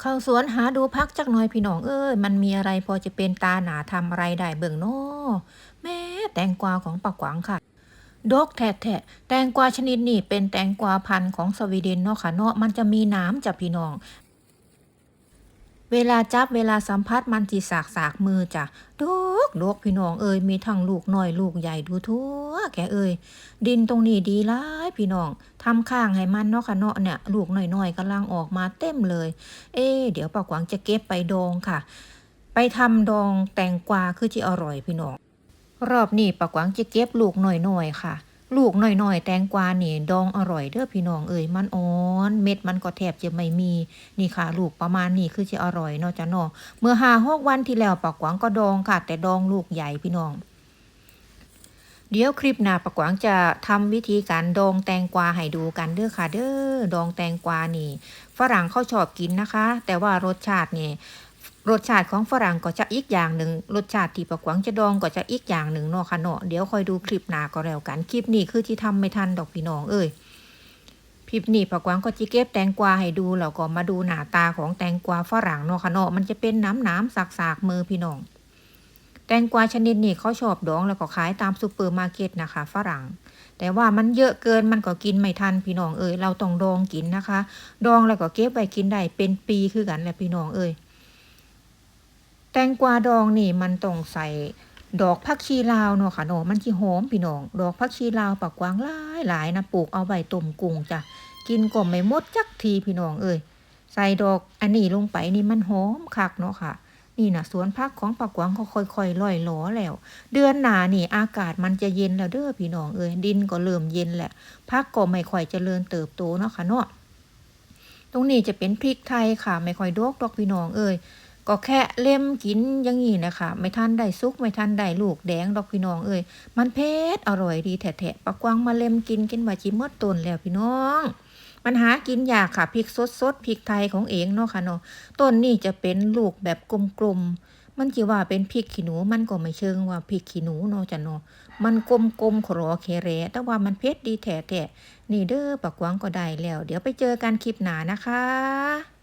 เข้าสวนหาดูพักจักหน่อยพี่น้องเอ้ยมันมีอะไรพอจะเป็นตาหนาทำอะไรได้เบิ่งโน้แม่แตงกวาของปากขวางค่ะดกแท้ๆแตงกวาชนิดนี้เป็นแตงกวาพันธุ์ของสวีเดนเนาะค่ะเนาะมันจะมีน้ำจ้ะพี่น้อง เวลาจับเวลาสัมผัสมันสิสากสากมือจ้ะดกดกพี่น้องเอ้ยมีทั้งลูกน้อยลูกใหญ่ดูทั่วแกเอ้ยดินตรงนี้ดีหลายพี่น้องทำข้างให้มันเนาะค่ะเนาะเนี่ยลูกน้อยๆกำลังออกมาเต็มเลย เอ๊เดี๋ยวปากหวังจะเก็บไปดองค่ะ ไปทำดองแตงกวาคือที่อร่อยพี่น้องรอบนี้ปากหวังจะเก็บลูกหน่อยๆค่ะ ลูกหน่อยๆ แตงกวานี่ดองอร่อยเด้อพี่น้องเอ้ยมันอ่อนเม็ดมันก็แทบจะไม่มีนี่ค่ะ ลูกประมาณนี้คือจะอร่อยเนาะจ้ะเนาะเมื่อหาหกวันที่แล้วปากหวังก็ดองค่ะ แต่ดองลูกใหญ่พี่น้อง เดี๋ยวคลิปหน้าปากหวังจะทำวิธีการดองแตงกวาให้ดูกันเด้อค่ะ เด้อดองแตงกวานี่ ฝรั่งเขาชอบกินนะคะ แต่ว่ารสชาตินี่ รสชาติของฝรั่งก็จะอีกอย่างหนึ่งรสชาติที่ปะกวางจะดองก็จะอีกอย่างหนึ่งเนาะค่ะเนาะเดี๋ยวคอยดูคลิปหน้าก็แล้วกันคลิปนี้คือที่ทำไม่ทันดอกพี่น้องเอ้ยคลิปนี้ปะกวางก็จะเก็บแตงกวาให้ดูแล้วก็มาดูหน้าตาของแตงกวาฝรั่งเนาะค่ะเนาะมันจะเป็นน้ำน้ำสากสากๆมือพี่น้อง แตงกวาชนิดนี้เขาชอบดองแล้วก็ขายตามซูเปอร์มาร์เก็ตนะคะฝรั่งแต่ว่ามันเยอะเกินมันก็กินไม่ทันพี่น้องเอ้ยเราต้องดองกินนะคะ ดองแล้วก็เก็บไว้กินได้เป็นปีคือกันแหละพี่น้องเอ้ย แตงกวาดองนี่มันต้องใส่ดอกผักชีลาวเนาะค่ะเนาะมันสิหอมพี่น้อง ดอกผักชีลาวปักกวางหลายหลายนะปลูกเอาไว้ต้มกุ้งจ้ะกินก็ไม่หมดจักทีพี่น้องเอ้ยใส่ดอกอันนี้ลงไปนี่มันหอมคักเนาะค่ะ นี่นะสวนพักของปักกวางเขาค่อยๆล่อยหลอแล้ว เดือนหนานี่อากาศมันจะเย็นแล้วเด้อพี่น้องเอ้ยดินก็เริ่มเย็นแหละพักก็ไม่ค่อยจเจริญเติบโตเนาะค่ะเนาะตรงนี้จะเป็นพริกไทยค่ะ ไม่ค่อยดกดอกพี่น้องเอ้ย ก็แค่เล่มกินอยังงี้นะคะ ไม่ทันได้ซุกไม่ทันได้ลูกแดงดอกพี่น้องเอ้ยมันเผ็ดอร่อยดีแท้ๆปักกวางมาเล่มกินกินว่าจิมดต้นแล้วพี่น้องมันหากินยากค่ะพริกสดสดพริกไทยของเองเนาะค่ะเนาะต้นนี่จะเป็นลูกแบบกลมๆมันจีว่าเป็นพริกขี้หนูมันก็ไม่เชิงว่าพริกขี้หนูเนาะจ้ะเนาะมันกลมๆขรอเคเรแต่ว่ามันเผ็ดดีแท้ๆนี่เด้อปักหวังก็ได้แล้ว เดี๋ยวไปเจอกันคลิปหน้านะคะ